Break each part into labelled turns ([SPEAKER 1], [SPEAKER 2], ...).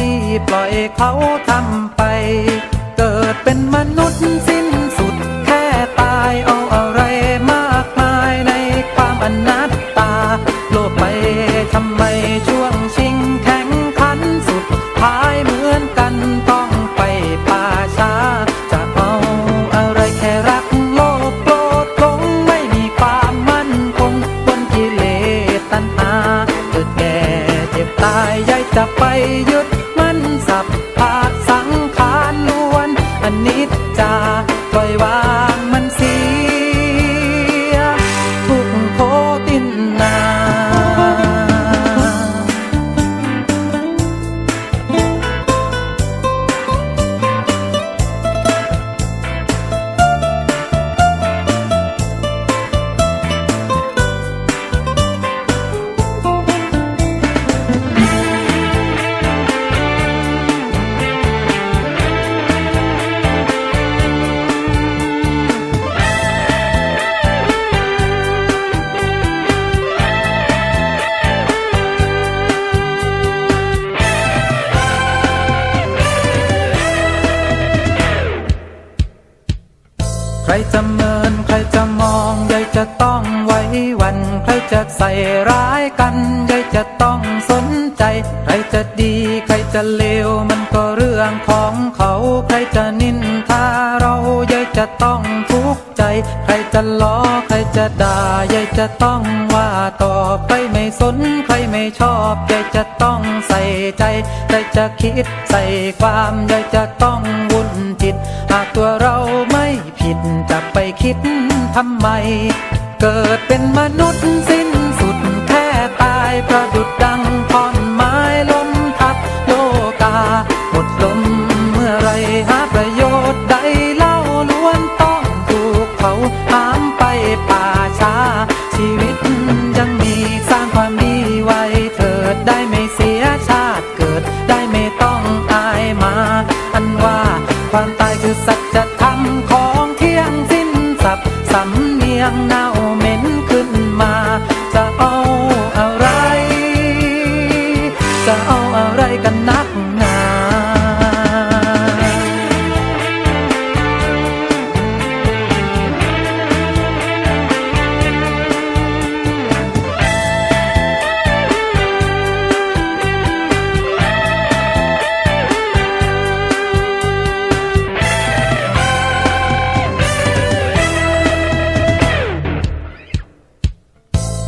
[SPEAKER 1] ดีปล่อยเขาทำไป เกิดเป็นมนุษย์ นิจจาปล่อยวาง จะเมินใครจะมองยายจะต้องไว้วัน ใครจะใส่ร้ายกันยายจะต้องสนใจ ใครจะดีใครจะเลวมันก็เรื่องของเขา ใครจะนินทาเรายายจะต้องทุกข์ใจ ใครจะล้อใครจะด่ายายจะต้องว่าตอบใครไม่สนใครไม่ชอบยายจะต้องใส่ใจใครจะคิดใส่ความยายจะต้องวุ่นจิตหากตัวเราไม่ผิด คิดทำไม เกิดเป็นมนุษย์สิ้นสุดแค่ตายประดุดดังท่อนไม้ล้มทับโลกาหมดลมเมื่อไรหาประโยชน์ใดเล่าล้วนต้องถูกเขาหามไปป่าช้า ชีวิตยังมีสร้างความดีไว้เถิดได้ไม่เสียชาติเกิดได้ไม่ต้องอายมา อันว่าความตายคือสัจ อะไรกันนัก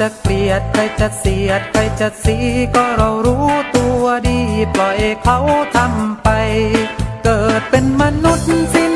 [SPEAKER 1] จะเกลียด ใครจะเสียด ใครจะสีก็เรารู้ตัวดี ปล่อยเขาทำไป เกิดเป็นมนุษย์สิ้น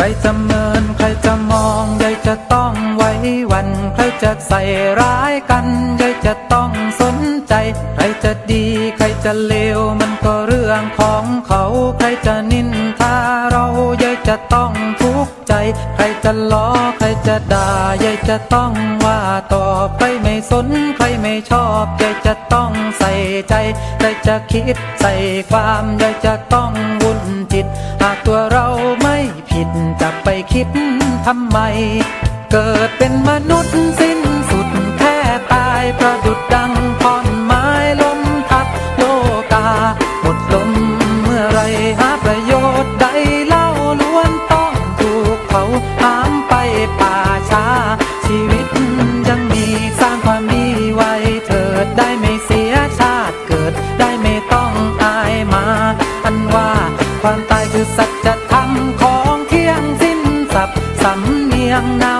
[SPEAKER 1] รจะเมินใครจะมองยายจะต้องไว้วัน ใครจะใส่ร้ายกันยายจะต้องสนใจ ใครจะดีใครจะเลวมันก็เรื่องของเขา ใครจะนิน จะต้องทุกข์ใจ ใครจะล้อใครจะด่ายายจะต้องว่าตอบใครไม่สนใครไม่ชอบยายจะต้องใส่ใจใครจะคิดใส่ความยายจะต้องวุ่นจิต หากตัวเราไม่ผิดจะไปคิดทำไม เกิดเป็นมนุษย์สิ้นสุดแค่ตายประดุดดังท่อ อันว่า ความตายคือสัจธรรมของเที่ยงสิ้นสับสำเนียงนาว